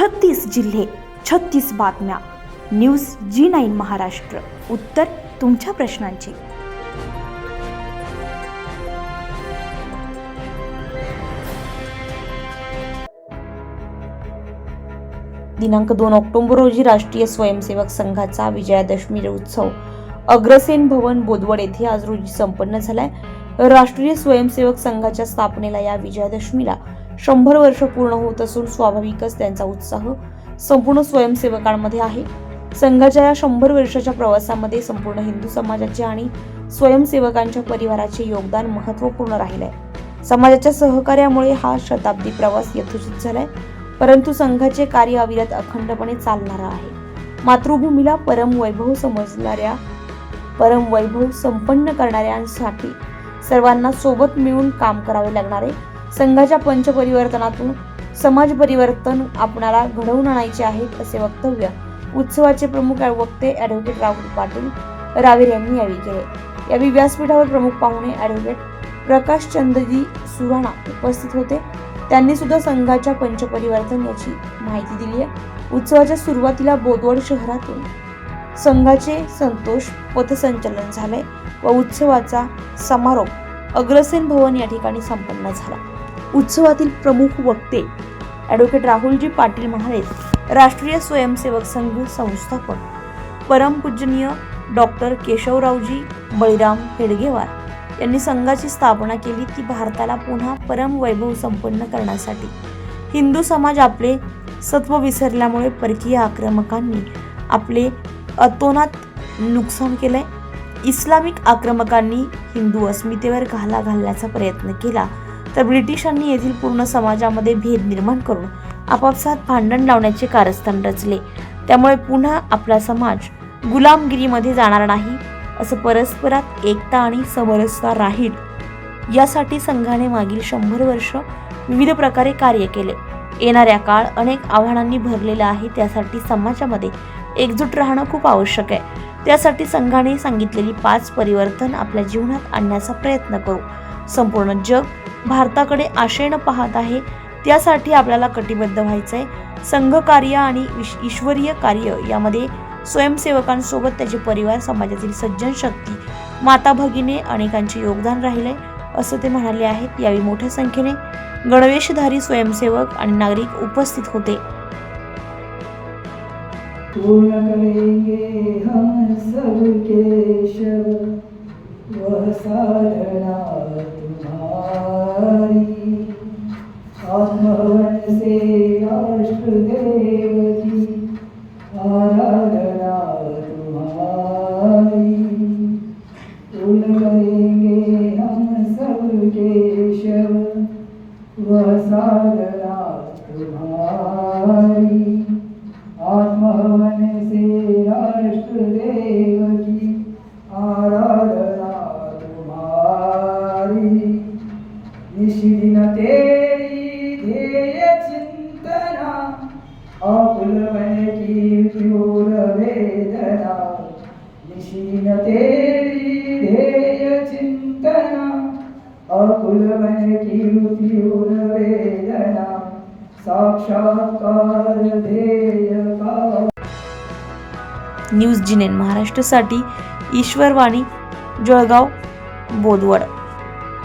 छत्तीस जिल्हे छत्तीस बातम्या. न्यूज जी नाईन महाराष्ट्र. उत्तर तुमच्या प्रश्नांची. दिनांक दोन ऑक्टोबर रोजी राष्ट्रीय स्वयंसेवक संघाचा विजयादशमी उत्सव. अग्रसेन भवन बोदवड येथे आज रोजी संपन्न झालाय. राष्ट्रीय स्वयंसेवक संघाच्या स्थापनेला या विजयादशमीला शंभर वर्ष पूर्ण होत असून स्वाभाविकच त्यांचा उत्साह संपूर्ण स्वयंसेवकांमध्ये आहे. संघाच्या या शंभर वर्षाच्या प्रवासामध्ये संपूर्ण हिंदू समाजाचे आणि स्वयंसेवकांच्या परिवाराचे योगदान महत्त्वपूर्ण राहिले आहे समाजाच्या सहकार्यामुळे हा शताब्दी प्रवास यथोचित झालाय परंतु संघाचे कार्य अविरत अखंडपणे चालणारा आहे. मातृभूमीला परम वैभव समजणाऱ्या परम वैभव संपन्न करणाऱ्यांसाठी सर्वांना सोबत मिळून काम करावे लागणारे संघाच्या पंचपरिवर्तनातून समाज परिवर्तन आपणाला घडवून आणायचे आहे असे वक्तव्य उत्सवाचे प्रमुख वक्ते ॲडव्होकेट राहुल पाटील रावेर यांनी यावेळी केले. यावेळी व्यासपीठावर प्रमुख पाहुणे ॲडव्होकेट प्रकाश चंदजी सुराणा उपस्थित होते. त्यांनी सुद्धा संघाच्या पंचपरिवर्तन याची माहिती दिली आहे. उत्सवाच्या सुरुवातीला बोदवड शहरातून संघाचे संतोष पथसंचलन झाले व उत्सवाचा समारोप अग्रसेन भवन या ठिकाणी संपन्न झाला. उत्सवातील प्रमुख वक्ते ॲडव्होकेट राहुलजी पाटील म्हणाले राष्ट्रीय स्वयंसेवक संघ संस्थापक परमपूजनीय डॉक्टर केशवरावजी बळीराम हेडगेवार यांनी संघाची स्थापना केली ती भारताला पुन्हा परम वैभव संपन्न करण्यासाठी. हिंदू समाज आपले सत्व विसरल्यामुळे परकीय आक्रमकांनी आपले अतोनात नुकसान केलंय. इस्लामिक आक्रमकांनी हिंदू अस्मितेवर घाला घालण्याचा प्रयत्न केला. तर ब्रिटिशांनी येथील पूर्ण समाजामध्ये भेद निर्माण करून आपापसात भांडण लावण्याचे कारस्थान रचले. त्यामुळे पुन्हा आपला समाज गुलामगिरीमध्ये जाणार नाही असं परस्परात एकता आणि समरसता राहील यासाठी संघाने मागील शंभर वर्ष विविध प्रकारे कार्य केले. येणाऱ्या काळ अनेक आव्हानांनी भरलेला आहे त्यासाठी समाजामध्ये एकजूट राहणं खूप आवश्यक आहे. त्यासाठी संघाने सांगितलेली पाच परिवर्तन आपल्या जीवनात आणण्याचा प्रयत्न करू. संपूर्ण जग भारताकडे आशेनं पाहत आहे. त्यासाठी आपल्याला कटिबद्ध व्हायचं आहे संघकार्य आणि ईश्वरीय कार्य यामध्ये स्वयंसेवकांसोबत त्याचे परिवार समाजातील सज्जन शक्ती माता भगिने अनेकांचे योगदान राहिले असं ते म्हणाले आहेत. यावेळी मोठ्या संख्येने गणवेशधारी स्वयंसेवक आणि नागरिक उपस्थित होते. पूर्ण करेंगे हम सब केशव वह साधना तुम्हारा आत्मवन से राष्ट्रदेव की आराधना तुम्हारी पूर्ण करेंगे हम सबके शब वह साधना तुम्हारी निशिदिन तेरी ध्येय चिंतना आकुल मन की प्यूर वेदना निशिदिन तेरी ध्येय चिंतना आकुल मन की प्यूर वेदना साक्षात्कार ध्येय का न्यूज जिनेन महाराष्ट्रसाठी ईश्वरवाणी जळगाव बोदवड.